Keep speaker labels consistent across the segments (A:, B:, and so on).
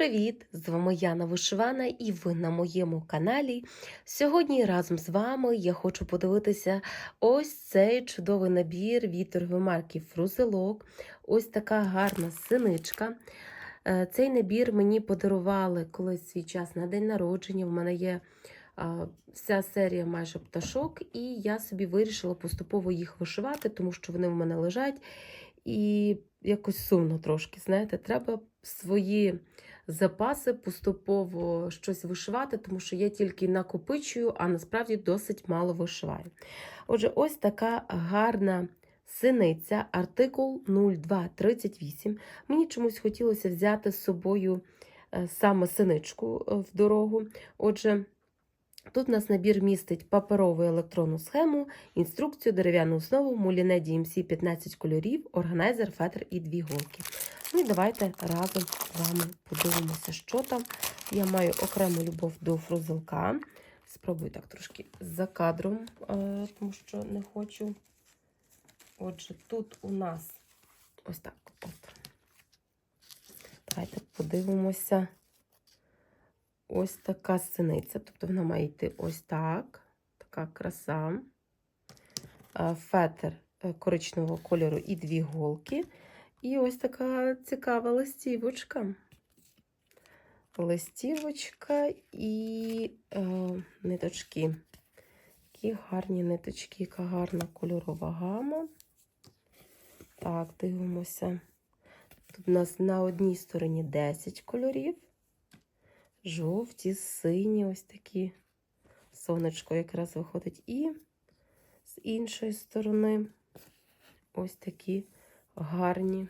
A: Привіт! З вами Яна Вишивана і ви на моєму каналі. Сьогодні разом з вами я хочу подивитися ось цей чудовий набір від марки Фрузелок. Ось така гарна синичка. Е, Цей набір мені подарували колись свій час на день народження. В мене є вся серія майже пташок, і я собі вирішила поступово їх вишивати, тому що вони в мене лежать. І якось сумно трошки, знаєте, треба свої запаси поступово щось вишивати, тому що я тільки накопичую, а насправді досить мало вишиваю. Отже, ось така гарна синиця, артикул 0238. Мені чомусь хотілося взяти з собою е, саме синичку е, в дорогу. Отже, Тут у нас набір містить паперову електронну схему, інструкцію, дерев'яну основу, муліне DMC 15 кольорів, органайзер, фетр і дві голки. Ну і давайте разом з вами подивимося, що там. Я маю окрему любов до фрузелка. Спробую так трошки за кадром, е, тому що не хочу. Отже, тут у нас ось так. От. Давайте подивимося ось така синиця. Тобто вона має йти ось так. Така краса. Е, Фетр е, коричневого кольору і дві голки. І ось така цікава листівочка. Листівочка і е, ниточки. Які гарні ниточки, яка гарна кольорова гама. Так, дивимося. Тут у нас на одній стороні 10 кольорів. Жовті, сині, ось такі. Сонечко якраз виходить. І з іншої сторони ось такі гарні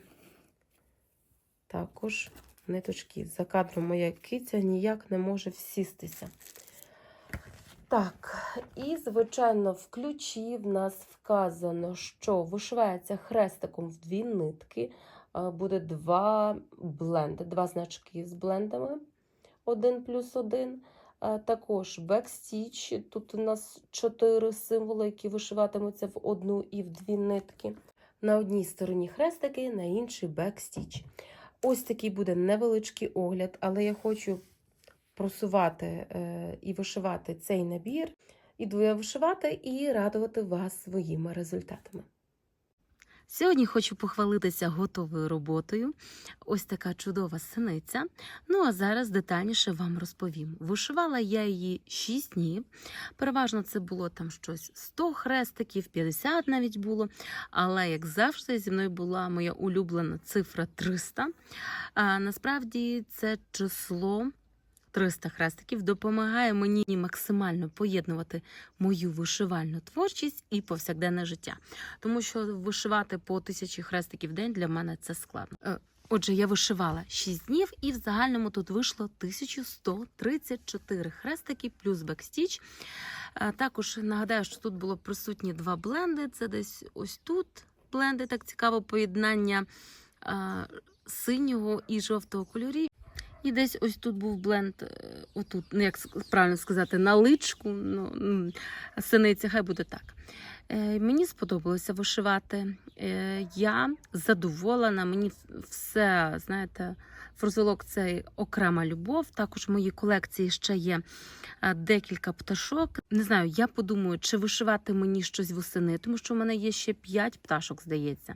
A: також ниточки. За кадром моя киця ніяк не може всістися. Так, і, звичайно, в ключі в нас вказано, що вишивається хрестиком в дві нитки. Е, Буде два бленди, два значки з блендами. Один плюс один. Е, Також бекстіч. Тут у нас чотири символи, які вишиватимуться в одну і в дві нитки. На одній стороні хрестики, на іншій бекстіч. Ось такий буде невеличкий огляд, але я хочу просувати е, і вишивати цей набір. Іду я вишивати і радувати вас своїми результатами.
B: Сьогодні хочу похвалитися готовою роботою. Ось така чудова синиця. Ну а зараз детальніше вам розповім. Вишивала я її 6 днів. Переважно це було там щось 100 хрестиків, 50 навіть було. Але, як завжди, зі мною була моя улюблена цифра 300. А насправді це число. 300 хрестиків допомагає мені максимально поєднувати мою вишивальну творчість і повсякденне життя. Тому що вишивати по тисячі хрестиків в день для мене це складно. Е, Отже, я вишивала 6 днів, і в загальному тут вийшло 1134 хрестики плюс бекстіч. Е, Також нагадаю, що тут було присутні два бленди. Це десь ось тут бленди, так цікаво поєднання е, синього і жовтого кольорів. І десь ось тут був бленд, е, отут, ну як правильно сказати, на личку, ну, синиця, хай буде так. Е, мені сподобалося вишивати. Е, я задоволена, мені все, знаєте, фрузелок це окрема любов. Також в моїй колекції ще є е, декілька пташок. Не знаю, я подумаю, чи вишивати мені щось восени, тому що в мене є ще 5 пташок, здається.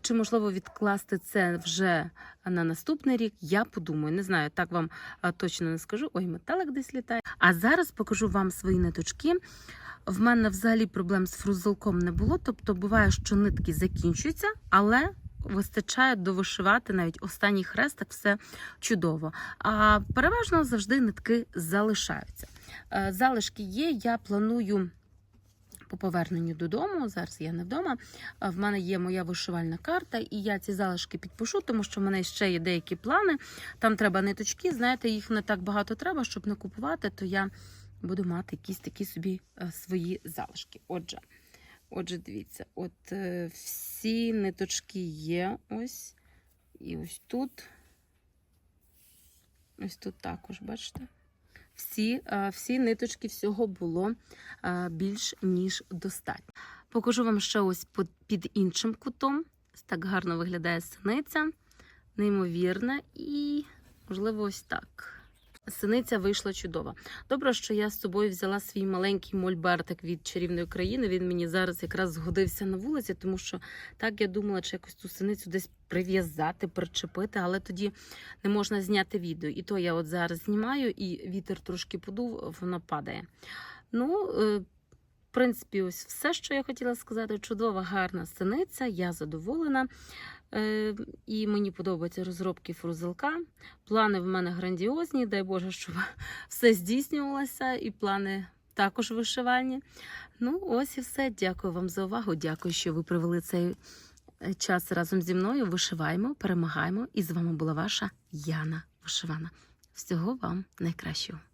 B: Чи можливо відкласти це вже на наступний рік? Я подумаю, не знаю, так вам точно не скажу. Ой, метелик десь літає. А зараз покажу вам свої ниточки. В мене взагалі проблем з фрузелком не було. Тобто буває, що нитки закінчуються, але вистачає довишивати навіть останній хрестик, все чудово. А переважно завжди нитки залишаються. Е, Залишки є, я планую. По поверненню додому, зараз я не вдома. В мене є моя вишивальна карта, і я ці залишки підпишу, тому що в мене ще є деякі плани. Там треба ниточки. Знаєте, їх не так багато треба, щоб не купувати, то я буду мати якісь такі собі е, свої залишки. Отже, отже, дивіться, от е, всі ниточки є ось. І ось тут. Ось тут також, бачите? Всі, е, всі ниточки всього було більш ніж достатньо. Покажу вам ще ось під іншим кутом. Так гарно виглядає синиця, неймовірна. І Можливо, ось так. Синиця вийшла чудова. Добре, що я з собою взяла свій маленький мольбертик від чарівної країни. Він мені зараз якраз згодився на вулиці, тому що так я думала, чи якось ту синицю десь прив'язати, причепити, але тоді не можна зняти відео. І то я от зараз знімаю, і вітер трошки подув, воно падає. Ну, е, принципі, ось все, що я хотіла сказати. Чудова, гарна синиця, я задоволена. Е, і мені подобаються розробки фрузелка. Плани в мене грандіозні, дай Боже, щоб все здійснювалося, і плани також вишивальні. Ну, ось і все. Дякую вам за увагу. Дякую, що ви провели цей е, час разом зі мною. Вишиваємо, перемагаємо. І з вами була ваша Яна Вишивана. Всього вам найкращого.